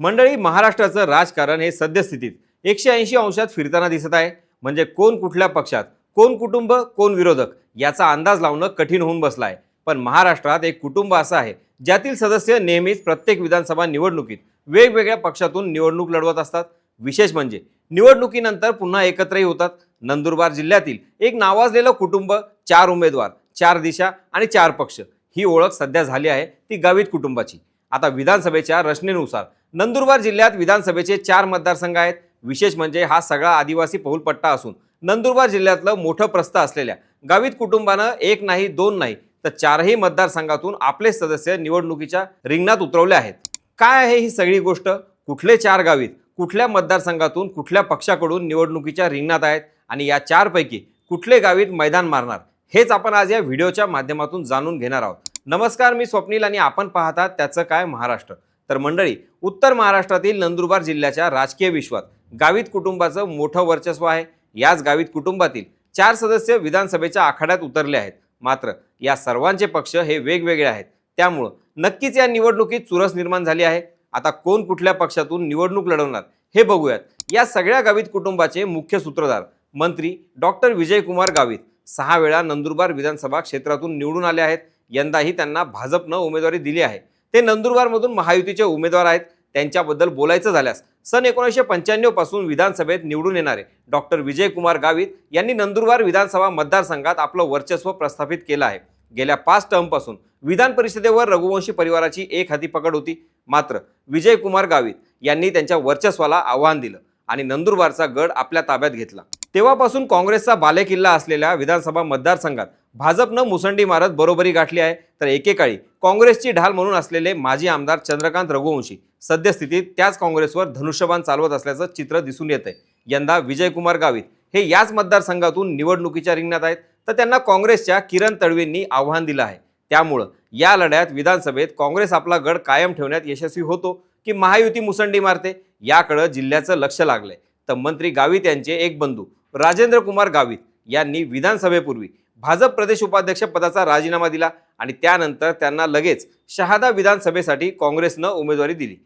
मंडळी महाराष्ट्राचं राजकारण हे सद्यस्थितीत. एकशे ऐंशी अंशात फिरताना दिसत आहे. म्हणजे कोण कुठल्या पक्षात? कोण कुटुंब कोण विरोधक? याचा अंदाज लावणं कठीण होऊन बसला आहे पण महाराष्ट्रात एक कुटुंब असं आहे ज्यातील सदस्य नेहमीच प्रत्येक विधानसभा निवडणुकीत वेगवेगळ्या पक्षातून निवडणूक लढवत असतात. विशेष म्हणजे निवडणुकीनंतर पुन्हा एकत्रही होतात. नंदुरबार जिल्ह्यातील एक नावाजलेलं कुटुंब चार उमेदवार चार दिशा आणि चार पक्ष. ही ओळख सध्या झाली आहे ती गावित कुटुंबाची. आता विधानसभेच्या रचनेनुसार नंदुरबार जिल्ह्यात विधानसभेचे चार मतदारसंघ आहेत. विशेष म्हणजे हा सगळा आदिवासी बहुलपट्टा असून नंदुरबार जिल्ह्यातलं मोठं प्रस्थ असलेल्या गावित कुटुंबानं एक नाही दोन नाही तर चारही मतदारसंघातून आपले सदस्य निवडणुकीच्या रिंगणात उतरवले आहेत. काय आहे ही सगळी गोष्ट? कुठले चार गावीत कुठल्या मतदारसंघातून कुठल्या पक्षाकडून निवडणुकीच्या रिंगणात आहेत आणि या चारपैकी कुठले गावीत मैदान मारणार? हेच आपण आज या व्हिडिओच्या माध्यमातून जाणून घेणार आहोत. नमस्कार मी स्वप्नील आणि आपण पाहतात त्याचं काय महाराष्ट्र. तर मंडळी उत्तर महाराष्ट्रातील नंदुरबार जिल्ह्याच्या राजकीय विश्वात गावित कुटुंबाचं मोठं वर्चस्व आहे. याच गावित कुटुंबातील चार सदस्य विधानसभेच्या आखाड्यात उतरले आहेत. मात्र या सर्वांचे पक्ष हे वेगवेगळे आहेत. त्यामुळं नक्कीच या निवडणुकीत चुरस निर्माण झाली आहे. आता कोण कुठल्या पक्षातून निवडणूक लढवणार हे बघूयात. या सगळ्या गावित कुटुंबाचे मुख्य सूत्रधार मंत्री डॉक्टर विजयकुमार गावित सहा वेळा नंदुरबार विधानसभा क्षेत्रातून निवडून आले आहेत. यंदाही त्यांना भाजपनं उमेदवारी दिली आहे. ते नंदुरबारमधून महायुतीचे उमेदवार आहेत. त्यांच्याबद्दल बोलायचं झाल्यास सन एकोणीसशे पंच्याण्णवपासून विधानसभेत निवडून येणारे डॉक्टर विजयकुमार गावित यांनी नंदुरबार विधानसभा मतदारसंघात आपलं वर्चस्व प्रस्थापित केलं आहे. गेल्या पाच टर्मपासून विधान परिषदेवर रघुवंशी परिवाराची एक हाती पकड होती. मात्र विजयकुमार गावित यांनी त्यांच्या वर्चस्वाला आव्हान दिलं आणि नंदुरबारचा गड आपल्या ताब्यात घेतला. तेव्हापासून काँग्रेसचा बालेकिल्ला असलेल्या विधानसभा मतदारसंघात भाजपनं मुसंडी मारत बरोबरी गाठली आहे. तर एकेकाळी काँग्रेसची ढाल म्हणून असलेले माजी आमदार चंद्रकांत रघुवंशी सद्यस्थितीत त्याच काँग्रेसवर धनुष्यबाण चालवत असल्याचं चित्र दिसून येत आहे यंदा विजयकुमार गावित हे याच मतदारसंघातून निवडणुकीच्या रिंगणात आहेत. तर त्यांना काँग्रेसच्या किरण तडवींनी आव्हान दिलं आहे. त्यामुळं या लढ्यात विधानसभेत काँग्रेस आपला गड कायम ठेवण्यात यशस्वी होतो की महायुती मुसंडी मारते याकडं जिल्ह्याचं लक्ष लागलंय. तर मंत्री गावित यांचे एक बंधू राजेंद्र कुमार गावित यांनी विधानसभेपूर्वी भाजप प्रदेश उपाध्यक्ष पदाचा राजीनामा दिला आणि त्यानंतर त्यांना लगेच शहादा विधानसभेसाठी काँग्रेसनं उमेदवारी दिली.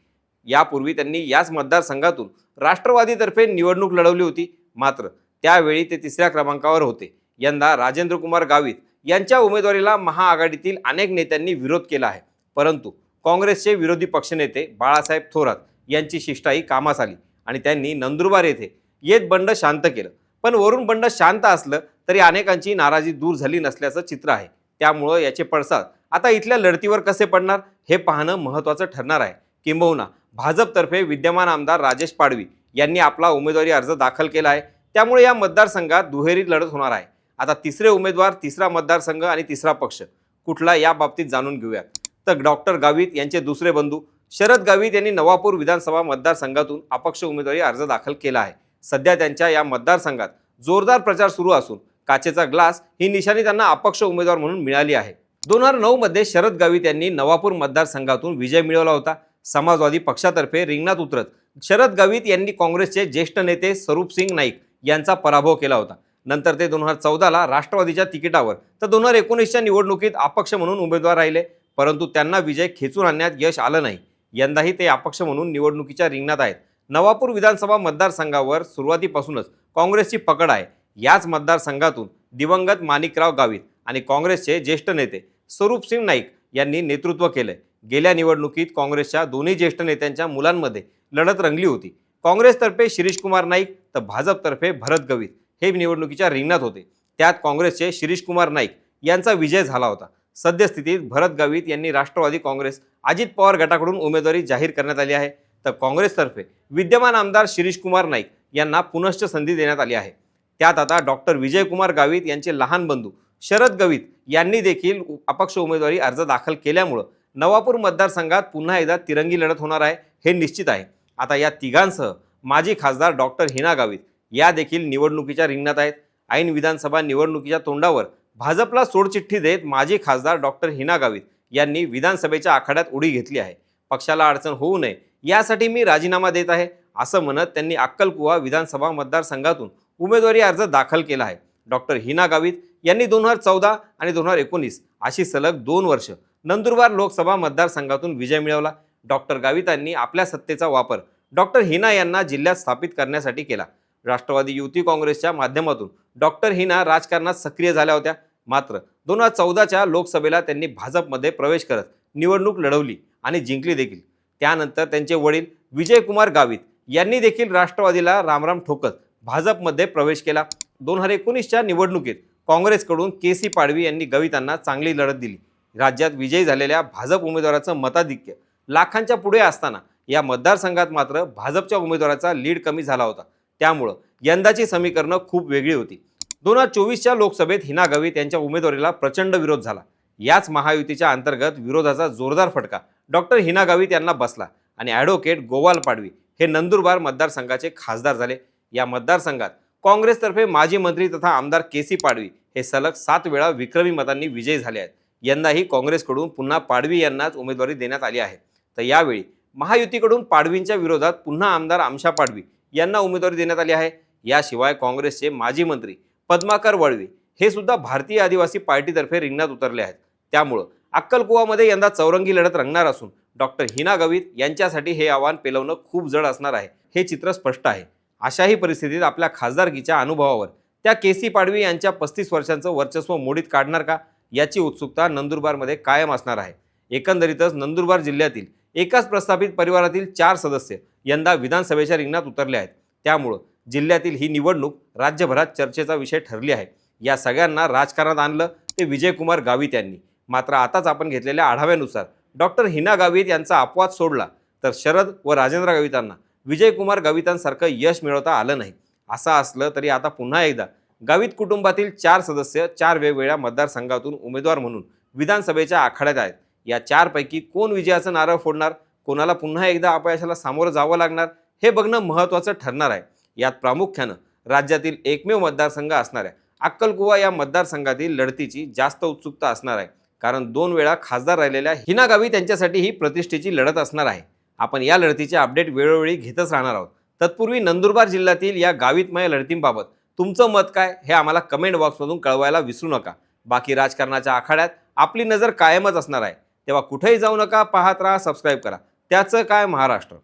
यापूर्वी त्यांनी याच मतदारसंघातून राष्ट्रवादीतर्फे निवडणूक लढवली होती. मात्र त्यावेळी ते तिसऱ्या क्रमांकावर होते. यंदा राजेंद्र कुमार गावित यांच्या उमेदवारीला महाआघाडीतील अनेक नेत्यांनी विरोध केला आहे. परंतु काँग्रेसचे विरोधी पक्षनेते बाळासाहेब थोरात यांची शिष्टाई कामास आली आणि त्यांनी नंदुरबार येथे येत बंड शांत केलं. पण वरून बंड शांत असलं तरी अनेकांची नाराजी दूर झाली नसल्याचं चित्र आहे. त्यामुळं याचे पडसाद. आता इथल्या लढतीवर कसे पडणार? हे पाहणं महत्त्वाचं ठरणार आहे. किंबहुना भाजपतर्फे विद्यमान आमदार राजेश पाडवी यांनी आपला उमेदवारी अर्ज दाखल केला आहे. त्यामुळे या मतदारसंघात दुहेरी लढत होणार आहे. आता तिसरे उमेदवार तिसरा मतदारसंघ आणि तिसरा पक्ष. कुठला या बाबतीत जाणून घेऊयात. तर डॉक्टर गावित यांचे दुसरे बंधू शरद गावित यांनी नवापूर विधानसभा मतदारसंघातून अपक्ष उमेदवारी अर्ज दाखल केला आहे. सध्या त्यांच्या या मतदारसंघात जोरदार प्रचार सुरू असून काचेचा ग्लास ही निशाणी त्यांना अपक्ष उमेदवार म्हणून मिळाली आहे. दोन हजार नऊमध्ये शरद गावित यांनी नवापूर मतदारसंघातून विजय मिळवला होता. समाजवादी पक्षातर्फे रिंगणात उतरत शरद गावित यांनी काँग्रेसचे ज्येष्ठ नेते स्वरूप सिंग नाईक यांचा पराभव केला होता. नंतर ते दोन हजार चौदाला राष्ट्रवादीच्या तिकिटावर तर दोन हजार एकोणीसच्या निवडणुकीत अपक्ष म्हणून उमेदवार राहिले परंतु त्यांना विजय खेचून आणण्यात यश आलं नाही. यंदाही ते अपक्ष म्हणून निवडणुकीच्या रिंगणात आहेत. नवापूर विधानसभा मतदारसंघावर सुरुवातीपासूनच काँग्रेसची पकड आहे. याच मतदारसंघातून दिवंगत माणिकराव गावित आणि काँग्रेसचे ज्येष्ठ नेते स्वरूप सिंग नाईक यांनी नेतृत्व केलंय. गेल्या निवडणुकीत काँग्रेसच्या दोन्ही ज्येष्ठ नेत्यांच्या मुलांमध्ये लढत रंगली होती. काँग्रेसतर्फे शिरीषकुमार नाईक तर भाजपतर्फे भरत गवित हे निवडणुकीच्या रिंगणात होते. त्यात काँग्रेसचे शिरीषकुमार नाईक यांचा विजय झाला होता. सद्यस्थितीत भरत गावित यांनी राष्ट्रवादी काँग्रेस अजित पवार गटाकडून उमेदवारी जाहीर करण्यात आली आहे. तर काँग्रेसतर्फे विद्यमान आमदार शिरीषकुमार नाईक यांना पुनश्च संधी देण्यात आली आहे. त्यात आता डॉक्टर विजयकुमार गावित यांचे लहान बंधू शरद गवित यांनी देखील अपक्ष उमेदवारी अर्ज दाखल केल्यामुळं नवापूर मतदारसंघात पुन्हा एकदा तिरंगी लढत होणार आहे हे निश्चित आहे. आता या तिघांसह माजी खासदार डॉक्टर हिना गावित या देखील निवडणुकीच्या रिंगणात आहेत. ऐन विधानसभा निवडणुकीच्या तोंडावर भाजपला सोडचिठ्ठी देत माजी खासदार डॉक्टर हिना गावित यांनी विधानसभेच्या आखाड्यात उडी घेतली आहे. पक्षाला अडचण होऊ नये यासाठी मी राजीनामा देत आहे असं म्हणत त्यांनी अक्कलकुवा विधानसभा मतदारसंघातून उमेदवारी अर्ज दाखल केला आहे. डॉक्टर हिना गावित यांनी दोन हजार चौदा आणि दोन हजार एकोणीस अशी सलग दोन वर्ष नंदुरबार लोकसभा मतदारसंघातून विजय मिळवला. डॉक्टर गावितांनी आपल्या सत्तेचा वापर डॉक्टर हिना यांना जिल्ह्यात स्थापित करण्यासाठी केला. राष्ट्रवादी युती काँग्रेसच्या माध्यमातून डॉक्टर हिना राजकारणात सक्रिय झाल्या होत्या. मात्र दोन हजार चौदाच्या लोकसभेला त्यांनी भाजपमध्ये प्रवेश करत निवडणूक लढवली आणि जिंकली देखील. त्यानंतर त्यांचे वडील विजयकुमार गावित यांनी देखील राष्ट्रवादीला रामराम ठोकत भाजपमध्ये प्रवेश केला. दोन हजार एकोणीसच्या निवडणुकीत काँग्रेसकडून के सी पाडवी यांनी गवितांना चांगली लढत दिली. राज्यात विजयी झालेल्या भाजप उमेदवाराचं मताधिक्य लाखांच्या पुढे असताना या मतदारसंघात मात्र भाजपच्या उमेदवाराचा लीड कमी झाला होता. त्यामुळं यंदाची समीकरणं खूप वेगळी होती. दोन हजार चोवीसच्या लोकसभेत हिना गवित यांच्या उमेदवारीला प्रचंड विरोध झाला. याच महायुतीच्या अंतर्गत विरोधाचा जोरदार फटका डॉक्टर हिना गावित यांना बसला. आणि ॲडव्होकेट गोवाल पाडवी हे नंदुरबार मतदारसंघाचे खासदार झाले. या मतदारसंघात काँग्रेसतर्फे माजी मंत्री तथा आमदार के सी पाडवी हे सलग सात वेळा विक्रमी मतांनी विजयी झाले आहेत. यंदाही काँग्रेसकडून पुन्हा पाडवी यांनाच उमेदवारी देण्यात आली आहे. तर यावेळी महायुतीकडून पाडवींच्या विरोधात पुन्हा आमदार आमशा पाडवी यांना उमेदवारी देण्यात आली आहे. याशिवाय काँग्रेसचे माजी मंत्री पद्माकर वळवी हे सुद्धा भारतीय आदिवासी पार्टीतर्फे रिंगणात उतरले आहेत. त्यामुळं अक्कलकुवामध्ये यंदा चौरंगी लढत रंगणार असून डॉक्टर हिना गवित यांच्यासाठी हे आव्हान पेलवणं खूप जड असणार आहे. हे चित्र स्पष्ट आहे. अशाही परिस्थितीत आपल्या खासदारकीच्या अनुभवावर त्या के सी पाडवी यांच्या पस्तीस वर्षांचं वर्चस्व मोडीत काढणार का? याची उत्सुकता नंदुरबारमध्ये कायम असणार आहे. एकंदरीतच नंदुरबार जिल्ह्यातील एकाच प्रस्थापित परिवारातील चार सदस्य यंदा विधानसभेच्या रिंगणात उतरले आहेत. त्यामुळं जिल्ह्यातील ही निवडणूक राज्यभरात चर्चेचा विषय ठरली आहे. या सगळ्यांना राजकारणात आणलं ते विजयकुमार गावित यांनी. मात्र आताच आपण घेतलेल्या आढाव्यानुसार डॉक्टर हिना गावित यांचा अपवाद सोडला तर शरद व राजेंद्र गावितांना विजयकुमार गावितांसारखं यश मिळवता आलं नाही. असं असलं तरी आता पुन्हा एकदा गावित कुटुंबातील चार सदस्य चार वेगवेगळ्या मतदारसंघातून उमेदवार म्हणून विधानसभेच्या आखाड्यात आहेत. या चारपैकी कोण विजयाचं नारळ फोडणार? कोणाला पुन्हा एकदा अपयशाला सामोरं जावं लागणार? हे बघणं महत्त्वाचं ठरणार आहे. यात प्रामुख्यानं राज्यातील एकमेव मतदारसंघ असणाऱ्या अक्कलकुवा या मतदारसंघातील लढतीची जास्त उत्सुकता असणार आहे. कारण दोन वेळा खासदार राहिलेल्या हिना गावी त्यांच्यासाठी ही प्रतिष्ठेची लढत असणार आहे. आपण या लढतीचे अपडेट वेळोवेळी घेतच राहणार आहोत. तत्पूर्वी नंदुरबार जिल्ह्यातील या गावितमय लढतींबाबत तुमचं मत काय हे आम्हाला कमेंट बॉक्समधून कळवायला विसरू नका. बाकी राजकारणाच्या आखाड्यात आपली नजर कायमच असणार आहे. तेव्हा कुठेही जाऊ नका पाहत राहा सबस्क्राईब करा. त्याचं काय महाराष्ट्र?